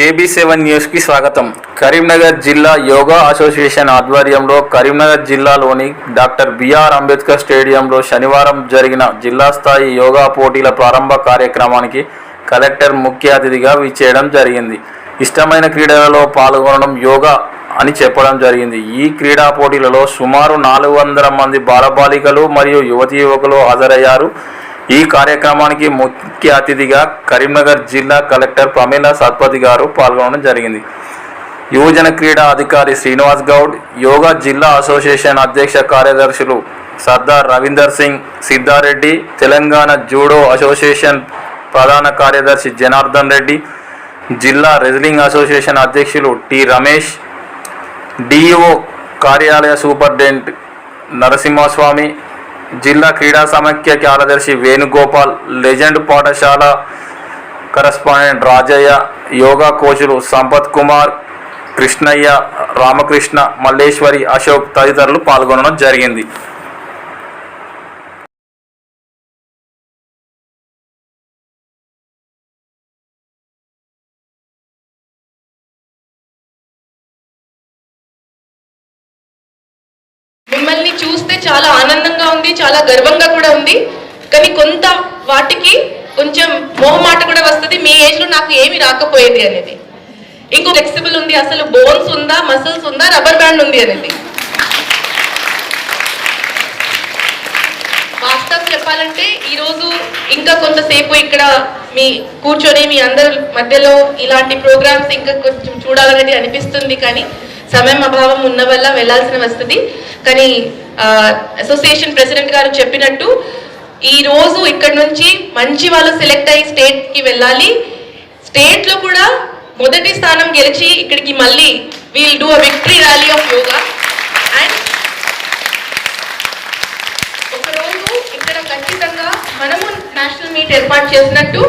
KB seven న్యూస్కి స్వాగతం. కరీంనగర్ జిల్లా యోగా అసోసియేషన్ ఆధ్వర్యంలో కరీంనగర్ జిల్లాలోని డాక్టర్ బిఆర్ అంబేద్కర్ స్టేడియంలో శనివారం జరిగిన జిల్లా స్థాయి యోగా పోటీల ప్రారంభ కార్యక్రమానికి కలెక్టర్ ముఖ్య అతిథిగా విచ్చేయడం జరిగింది. ఇష్టమైన క్రీడలలో పాల్గొనడం యోగా అని చెప్పడం జరిగింది. ఈ క్రీడా పోటీలలో సుమారు నాలుగు వందల మంది బాలబాలికలు మరియు యువతీ యువకులు హాజరయ్యారు. ఈ కార్యక్రమానికి ముఖ్య అతిథిగా కరీంనగర్ జిల్లా కలెక్టర్ ప్రమీల సత్పతి గారు పాల్గొనడం జరిగింది. యువజన క్రీడా అధికారి శ్రీనివాస్ గౌడ్ యోగా జిల్లా అసోసియేషన్ అధ్యక్ష కార్యదర్శులు సర్దార్ రవీందర్ సింగ్ సిద్ధారెడ్డి తెలంగాణ జూడో అసోసియేషన్ ప్రధాన కార్యదర్శి జనార్దన్ రెడ్డి జిల్లా రెజ్లింగ్ అసోసియేషన్ అధ్యక్షులు టి రమేష్ డిఈఓ కార్యాలయ సూపరింటెండెంట్ నరసింహస్వామి జిల్లా క్రీడా సమాఖ్య కార్యదర్శి వేణుగోపాల్ లెజెండ్ పాఠశాల కరస్పాండెంట్ రాజయ్య యోగా కోచులు సంపత్ కుమార్ కృష్ణయ్య రామకృష్ణ మల్లేశ్వరి అశోక్ తదితరులు పాల్గొనడం జరిగింది. చాలా గర్వంగా కూడా ఉంది. కానీ కొంత వాటికి కొంచెం మోహమాట కూడా వస్తుంది. మీ ఏజ్లో నాకు ఏమి రాకపోయేది అనేది. ఇంకో ఫ్లెక్సిబుల్ ఉంది అసలు బోన్స్ ఉందా మసిల్స్ ఉందా రబ్బర్ బ్యాండ్ ఉంది అనేది. వాస్తవం చెప్పాలంటే ఈరోజు ఇంకా కొంతసేపు ఇక్కడ మీ కూర్చొని మీ అందరి మధ్యలో ఇలాంటి ప్రోగ్రామ్స్ ఇంకా కొంచెం చూడాలనేది అనిపిస్తుంది. కానీ సమయం అభావం ఉన్న వల్ల వెళ్ళాల్సిన వస్తుంది కానీ అసోసియేషన్ ప్రెసిడెంట్ గారు చెప్పినట్టు ఈ రోజు ఇక్కడ నుంచి మంచి వాళ్ళు సెలెక్ట్ అయ్యి స్టేట్కి వెళ్ళాలి. స్టేట్లో కూడా మొదటి స్థానం గెలిచి ఇక్కడికి మళ్ళీ we'll do a victory rally of yoga and ఒకరోజు ఇక్కడ ఖచ్చితంగా మనము నేషనల్ మీట్ ఏర్పాటు చేసినట్టు